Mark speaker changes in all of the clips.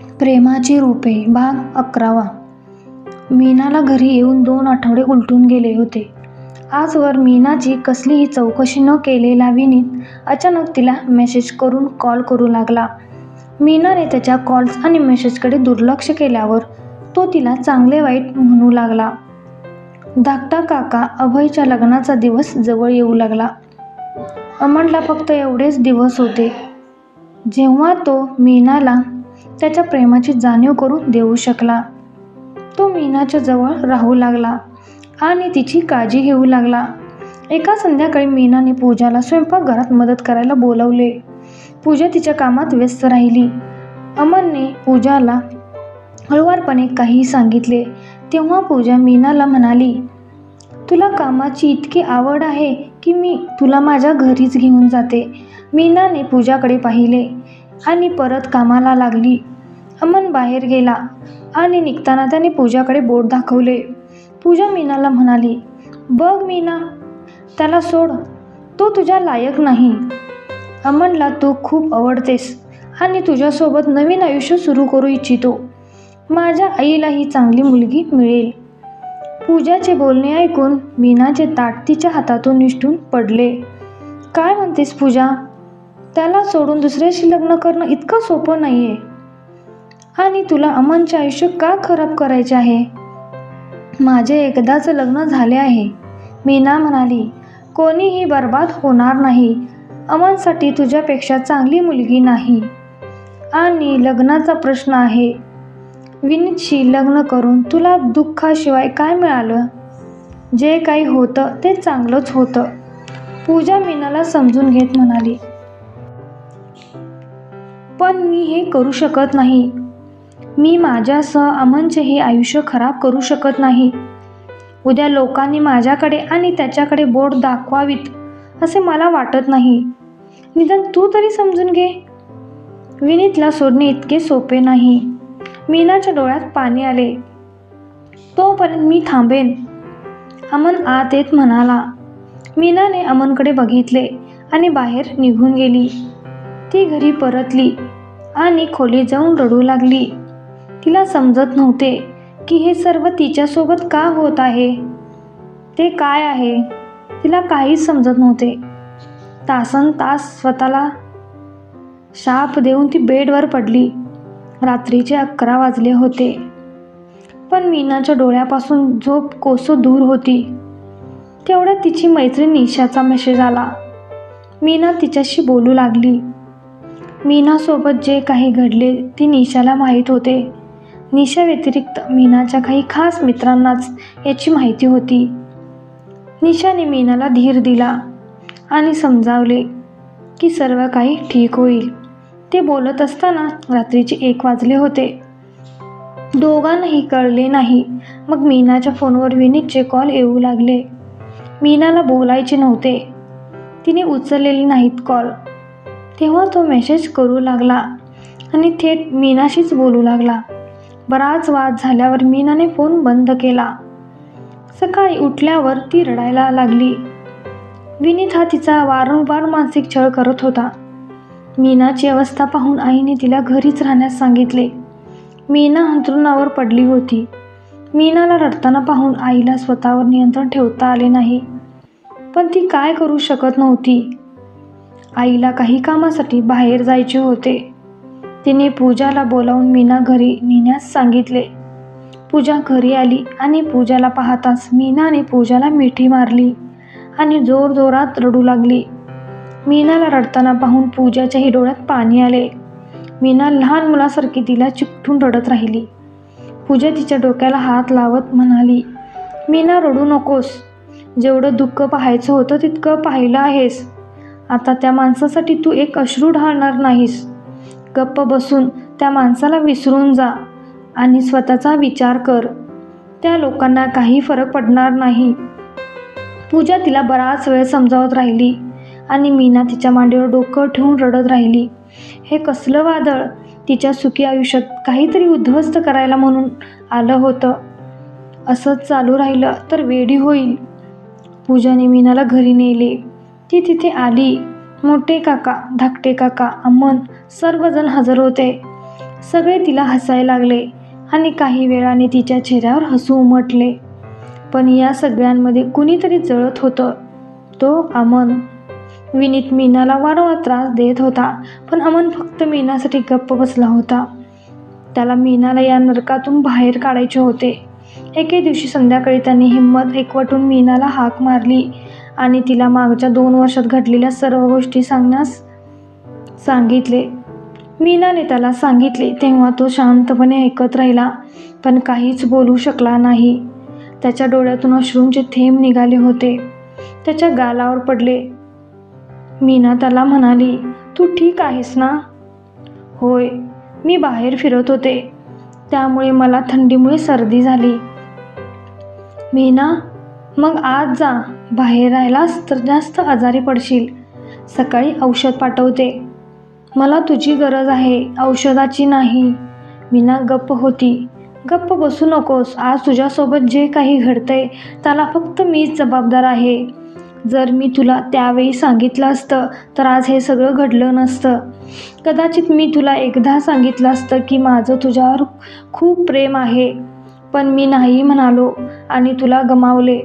Speaker 1: प्रेमाची रूपे भाग अकरावा. मीनाला घरी येऊन दोन आठवडे उलटून गेले होते. आजवर मीनाची कसलीही चौकशी न केलेला विनीत अचानक तिला मेसेज करून कॉल करू लागला. मीनाने त्याच्या कॉल्स आणि मेसेजकडे दुर्लक्ष केल्यावर तो तिला चांगले वाईट म्हणू लागला. धाकटा काका अभयच्या लग्नाचा दिवस जवळ येऊ लागला. अमनला फक्त एवढेच दिवस होते. जेव्हा तो मीनाला त्याच्या प्रेमाची जाणीव करून देऊ शकला. तो मीनाच्या जवळ राहू लागला आणि तिची काळजी घेऊ लागला. एका संध्याकाळी मीनाने पूजाला स्वयंपाकघरात मदत करायला बोलवले. पूजा तिच्या कामात व्यस्त राहिली. अमनने पूजाला हळुवारपणे काही सांगितले. तेव्हा पूजा मीनाला म्हणाली तुला कामाची इतकी आवड आहे की मी तुला माझ्या घरीच घेऊन जाते. मीनाने पूजाकडे पाहिले आणि परत कामाला लागली. अमन बाहेर गेला आणि निघताना त्याने पूजाकडे बोट दाखवले. पूजा मीनाला म्हणाली बघ मीना त्याला सोड तो तुझ्या लायक नाही. अमनला तू खूप आवडतेस आणि तुझ्यासोबत नवीन आयुष्य सुरू करू इच्छितो. माझ्या आईला ही चांगली मुलगी मिळेल. पूजाचे बोलणे ऐकून मीनाचे ताट तिच्या हातातून निष्ठून पडले. काय म्हणतेस पूजा? त्याला सोडून दुसऱ्याशी लग्न करणं इतकं सोपं नाही आहे आणि तुला अमनचे आयुष्य का खराब करायचे आहे? माझे एकदाच लग्न झाले आहे. मीना म्हणाली कोणीही बर्बाद होणार नाही. अमनसाठी तुझ्यापेक्षा चांगली मुलगी नाही. आणि लग्नाचा प्रश्न आहे. विनीतशी लग्न करून तुला दुःखाशिवाय काय मिळालं? जे काही होतं ते चांगलंच होतं. पूजा मीनाला समजून घेत म्हणाली पण मी हे करू शकत नाही. मी माझ्यासह अमनचे हे आयुष्य खराब करू शकत नाही. उद्या लोकांनी माझ्याकडे आणि त्याच्याकडे बोट दाखवावीत असे मला वाटत नाही. निदान तू तरी समजून घे. विनीतला सोडणे इतके सोपे नाही. मीनाच्या डोळ्यात पाणी आले. तोपर्यंत मी थांबेन. अमन आत येत म्हणाला. मीनाने अमनकडे बघितले आणि बाहेर निघून गेली. ती घरी परतली आणि खोली जाऊन रडू लागली. तिला समजत नव्हते की हे सर्व तिच्यासोबत का होत आहे? ते काय आहे? तिला काहीच समजत नव्हते. तासन तास स्वतःला शाप देऊन ती बेडवर पडली. रात्रीचे अकरा वाजले होते. पण मीनाच्या डोळ्यापासून झोप कोसो दूर होती. तेवढ्या तिची मैत्रीण निशाचा मेसेज आला. मीना तिच्याशी बोलू लागली. मीनासोबत जे काही घडले ते निशाला माहीत होते. निशा व्यतिरिक्त मीनाच्या काही खास मित्रांनाच याची माहिती होती. निशाने मीनाला धीर दिला आणि समजावले की सर्व काही ठीक होईल. ते बोलत असताना रात्रीचे एक वाजले होते. दोघांनाही कळले नाही. मग मीनाच्या फोनवर विनीतचे कॉल येऊ लागले. मीनाला बोलायचे नव्हते. तिने उचललेले नाहीत कॉल. तेव्हा तो मेसेज करू लागला आणि थेट मीनाशीच बोलू लागला. बराच वाद झाल्यावर मीनाने फोन बंद केला. सकाळी उठल्यावर ती रडायला लागली. विनीत हा तिचा वारंवार मानसिक छळ करत होता. मीनाची अवस्था पाहून आईने तिला घरीच राहण्यास सांगितले. मीना अंथरुणावर पडली होती. मीनाला रडताना पाहून आईला स्वतःवर नियंत्रण ठेवता आले नाही. पण ती काय करू शकत नव्हती. आईला काही कामासाठी बाहेर जायचे होते. तिने पूजाला बोलावून मीना घरी नेण्यास सांगितले. पूजा घरी आली आणि पूजाला पाहताच मीनाने पूजाला मिठी मारली आणि जोरजोरात रडू लागली. मीनाला रडताना पाहून पूजाच्याही डोळ्यात पाणी आले. मीना लहान मुलासारखी तिला चिकटून रडत राहिली. पूजा तिच्या डोक्याला हात लावत म्हणाली मीना रडू नकोस. जेवढं दुःख पाहायचं होतं तितकं पाहिलं आहेस. आता त्या माणसासाठी तू एक अश्रू ढाळणार नाहीस. गप्प बसून त्या माणसाला विसरून जा आणि स्वतःचा विचार कर. त्या लोकांना काही फरक पडणार नाही. पूजा तिला बराच वेळ समजावत राहिली आणि मीना तिच्या मांडीवर डोकं ठेवून रडत राहिली. हे कसलं वादळ? तिच्या सुखी आयुष्यात काहीतरी उद्ध्वस्त करायला म्हणून आलं होतं. असंच चालू राहिलं तर वेडी होईल. पूजाने मीनाला घरी नेले. ती तिथे आली. मोठे काका धाकटे काका अमन सर्वजण हजर होते. सगळे तिला हसायला लागले आणि काही वेळाने तिच्या चेहऱ्यावर हसू उमटले. पण या सगळ्यांमध्ये कुणीतरी जळत होतं. तो अमन. विनीत मीनाला वारंवार त्रास देत होता पण अमन फक्त मीनासाठी गप्प बसला होता. त्याला मीनाला या नरकातून बाहेर काढायचे होते. एके दिवशी संध्याकाळी त्यांनी हिंमत एकवटून मीनाला हाक मारली आणि तिला मागच्या दोन वर्षात घडलेल्या सर्व गोष्टी सांगण्यास सांगितले. मीनाने त्याला सांगितले तेव्हा तो शांतपणे ऐकत राहिला पण काहीच बोलू शकला नाही. त्याच्या डोळ्यातून अश्रूंचे थेंब निघाले होते. त्याच्या गालावर पडले. मीना त्याला म्हणाली तू ठीक आहेस ना? होय मी बाहेर फिरत होते. त्यामुळे मला थंडीमुळे सर्दी झाली. मीना मग आज जा. बाहेर राहिलास तर जास्त आजारी पडशील. सकाळी औषध पाठवते. मला तुझी गरज आहे औषधाची नाही. मीना गप्प होती. गप्प बसू नकोस आज तुझ्यासोबत जे काही घडतंय त्याला फक्त मीच जबाबदार आहे. जर मी तुला त्यावेळी सांगितलं असतं तर आज हे सगळं घडलं नसतं. कदाचित मी तुला एकदा सांगितलं असतं की माझं तुझ्यावर खूप प्रेम आहे. पण मी नाही म्हणालो आणि तुला गमावले.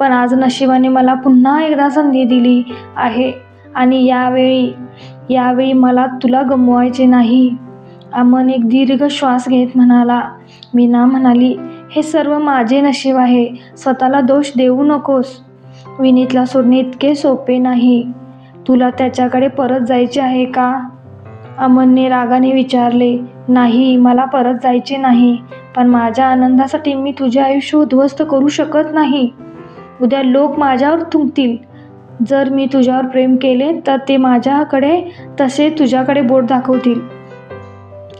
Speaker 1: पण आज नशिबाने मला पुन्हा एकदा संधी दिली आहे. आणि यावेळी यावेळी मला तुला गमवायचे नाही. अमन एक दीर्घ श्वास घेत म्हणाला मीना म्हणाली हे सर्व माझे नशीब आहे. स्वतःला दोष देऊ नकोस. विनीतला सोडणे इतके सोपे नाही. तुला त्याच्याकडे परत जायचे आहे का? अमनने रागाने विचारले नाही मला परत जायचे नाही. पण माझ्या आनंदासाठी मी तुझे आयुष्य उद्ध्वस्त करू शकत नाही. उद्या लोक माझ्यावर थुंकतील. जर मी तुझ्यावर प्रेम केले तर ते माझ्याकडे तसे तुझ्याकडे बोट दाखवतील.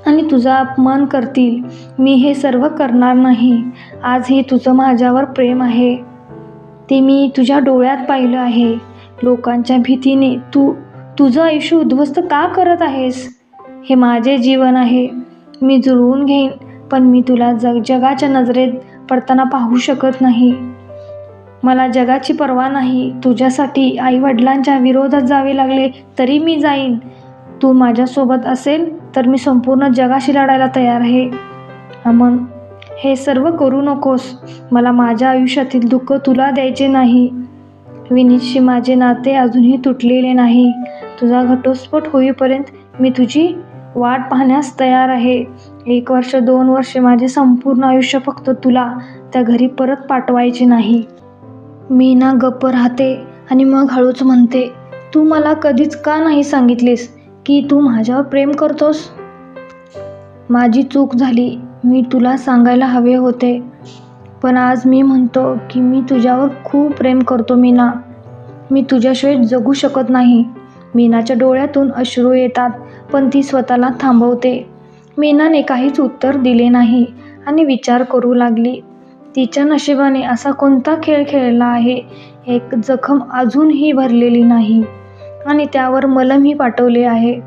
Speaker 1: आणि तुझा अपमान करतील. मी हे सर्व करणार नाही. आज हे तुझं माझ्यावर प्रेम आहे. ते मी तुझ्या डोळ्यात पाहिलं आहे. लोकांच्या भीतीने तू तुझं आयुष्य उद्ध्वस्त का करत आहेस? हे माझे जीवन आहे. मी जुळवून घेईन पण मी तुला जग जगाच्या नजरेत पडताना पाहू शकत नाही. मला जगाची पर्वा नाही. तुझ्यासाठी आईवडिलांच्या विरोधात जावे लागले तरी मी जाईन. तू माझ्यासोबत असेल तर मी संपूर्ण जगाशी लढायला तयार आहे. अमन हे सर्व करू नकोस. मला माझ्या आयुष्यातील दुःख तुला द्यायचे नाही. विनीतशी माझे नाते अजूनही तुटलेले नाही. तुझा घटोस्फोट होईपर्यंत मी तुझी वाट पाहण्यास तयार आहे. एक वर्ष दोन वर्षे माझे संपूर्ण आयुष्य फक्त तुला त्या घरी परत पाठवायचे नाही. मी ना गप्प राहते आणि मग हळूच म्हणते तू मला कधीच का नाही सांगितलीस की तू माझ्यावर प्रेम करतोस? माझी चूक झाली. मी तुला सांगायला हवे होते. पण आज मी म्हणतो की मी तुझ्यावर खूप प्रेम करतो मीना. मी तुझ्याशिवाय जगू शकत नाही. मीनाच्या डोळ्यातून अश्रू येतात पण ती स्वतःला थांबवते. मीनाने काहीच उत्तर दिले नाही आणि विचार करू लागली. तिच्या नशिबाने असा कोणता खेळ खेळला आहे? एक जखम अजूनही भरलेली नाही आणि त्यावर मलमही पाठवले आहे.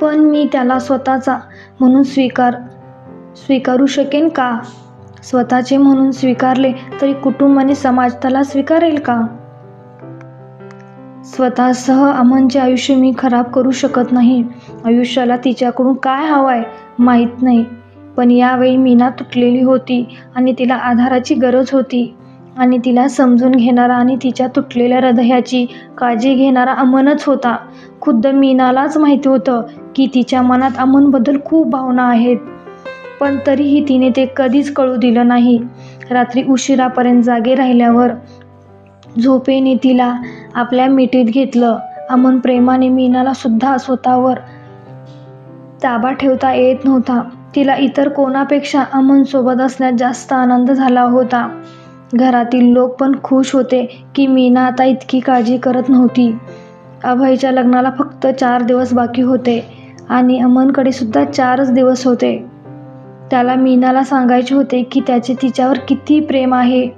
Speaker 1: पण मी त्याला स्वतःचा म्हणून स्वीकार स्वीकारू शकेन का? स्वतःचे म्हणून स्वीकारले तरी कुटुंब आणि समाज त्याला स्वीकारेल का? स्वतःसह अमनचे आयुष्य मी खराब करू शकत नाही. आयुष्याला तिच्याकडून काय हवं आहे माहीत नाही. पण यावेळी मीना तुटलेली होती आणि तिला आधाराची गरज होती. आणि तिला समजून घेणारा आणि तिच्या तुटलेल्या हृदयाची काळजी घेणारा अमनच होता. खुद्द मीनालाच माहिती होतं की तिच्या मनात अमनबद्दल खूप भावना आहेत. पण तरीही तिने ते कधीच कळू दिलं नाही. रात्री उशिरापर्यंत जागे राहिल्यावर झोपेने तिला आपल्या मिठीत घेतलं. अमन प्रेमाने मीनाला सुद्धा स्वतःवर ताबा ठेवता येत नव्हता. तिला इतर कोणापेक्षा अमनसोबत असण्यात जास्त आनंद झाला होता. घरातील लोक पण खुश होते की मीना आता इतकी काळजी करत नव्हती. अभयच्या लग्नाला फक्त चार दिवस बाकी होते आणि अमनकडे सुद्धा चारच दिवस होते. त्याला मीनाला सांगायचे होते की त्याचे तिच्यावर किती प्रेम आहे.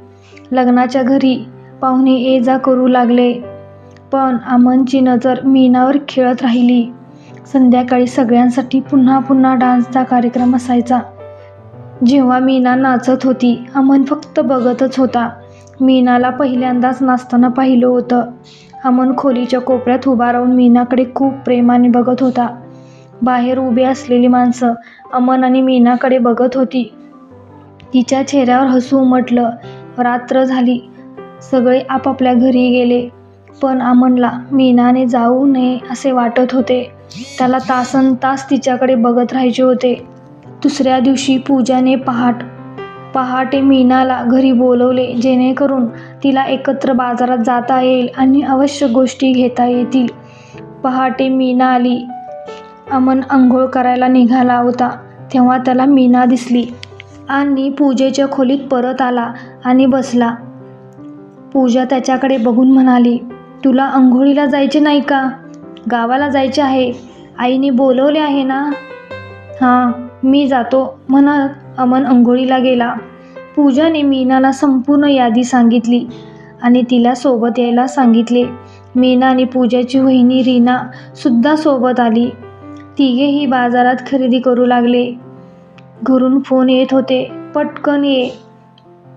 Speaker 1: लग्नाच्या घरी पाहुणे ये जा करू लागले. पण अमनची नजर मीनावर खेळत राहिली. संध्याकाळी सगळ्यांसाठी पुन्हा पुन्हा डान्सचा कार्यक्रम असायचा. जेव्हा मीना नाचत होती अमन फक्त बघतच होता. मीनाला पहिल्यांदाच नाचताना पाहिलं होतं. अमन खोलीच्या कोपऱ्यात उभा राहून मीनाकडे खूप प्रेमाने बघत होता. बाहेर उभी असलेली माणसं अमन आणि मीनाकडे बघत होती. तिच्या चेहऱ्यावर हसू उमटलं. रात्र झाली. सगळे आपापल्या घरी गेले. पण अमनला मीनाने जाऊ नये असे वाटत होते. त्याला तासन तास तिच्याकडे बघत राहायचे होते. दुसऱ्या दिवशी पूजाने पहाट पहाटे मीनाला घरी बोलवले जेणेकरून तिला एकत्र बाजारात जाता येईल आणि आवश्यक गोष्टी घेता येतील. पहाटे मीना आली. अमन आंघोळ करायला निघाला होता. तेव्हा त्याला मीना दिसली आणि पूजेच्या खोलीत परत आला आणि बसला. पूजा त्याच्याकडे बघून म्हणाली तुला आंघोळीला जायचे नाही का? गावाला जायचे आहे. आईने बोलवले आहे ना? हां मी जातो म्हणत अमन अंघोळीला गेला. पूजाने मीनाला संपूर्ण यादी सांगितली आणि तिला सोबत यायला सांगितले. मीना आणि पूजाची वहिनी रीना सुद्धा सोबत आली. तिघेही बाजारात खरेदी करू लागले. घरून फोन येत होते पटकन ये.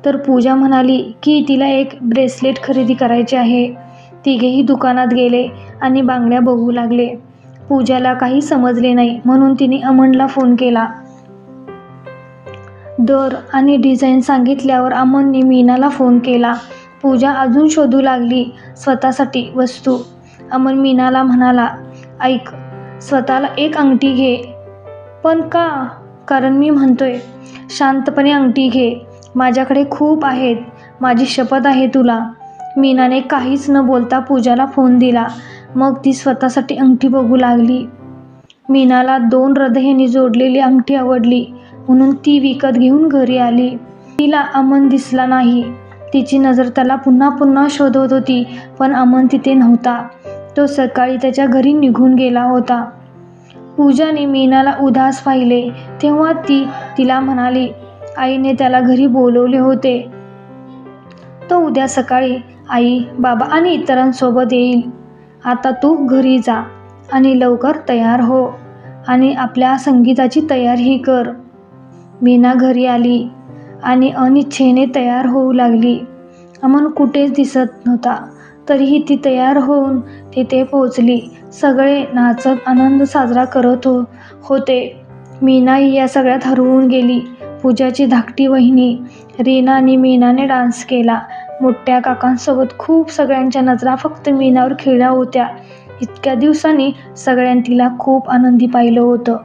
Speaker 1: तर पूजा म्हणाली की तिला एक ब्रेसलेट खरेदी करायचे आहे. तिघेही दुकानात गेले आणि बांगड्या बघू लागले. पूजाला काही समजले नाही म्हणून तिने अमनला फोन केला. दर आणि डिझाईन सांगितल्यावर अमनने मीनाला फोन केला. पूजा अजून शोधू लागली स्वतःसाठी वस्तू. अमन मीनाला म्हणाला ऐक स्वतःला एक अंगठी घे. पण का? कारण मी म्हणतोय शांतपणे अंगठी घे. माझ्याकडे खूप आहेत. माझी शपथ आहे तुला. मीनाने काहीच न बोलता पूजाला फोन दिला. मग ती स्वतःसाठी अंगठी बघू लागली. मीनाला दोन हृदयाने जोडलेली अंगठी आवडली. म्हणून ती विकत घेऊन घरी आली. तिला अमन दिसला नाही. तिची नजर त्याला पुन्हा पुन्हा शोधत होती पण अमन तिथे नव्हता. तो सकाळी त्याच्या घरी निघून गेला होता. पूजाने मीनाला उदास पाहिले. तेव्हा ती तिला म्हणाली आईने त्याला घरी बोलवले होते. तो उद्या सकाळी आई बाबा आणि इतरांसोबत येईल. आता तू घरी जा आणि लवकर तयार हो आणि आपल्या संगीताची तयारीही कर. मीना घरी आली आणि अनिच्छेने तयार होऊ लागली. अमन कुठेच दिसत नव्हता. तरीही ती तयार होऊन तिथे पोहोचली. सगळे नाचत आनंद साजरा करत हो होते. मीनाही या सगळ्यात हरवून गेली. पूजाची धाकटी वहिनी रीना आणि मीनाने डान्स केला. मोठ्या काकांसोबत खूप सगळ्यांच्या नजरा फक्त मीनावर खिळल्या होत्या. इतक्या दिवसांनी सगळ्यांनी तिला खूप आनंदी पाहिलं होतं.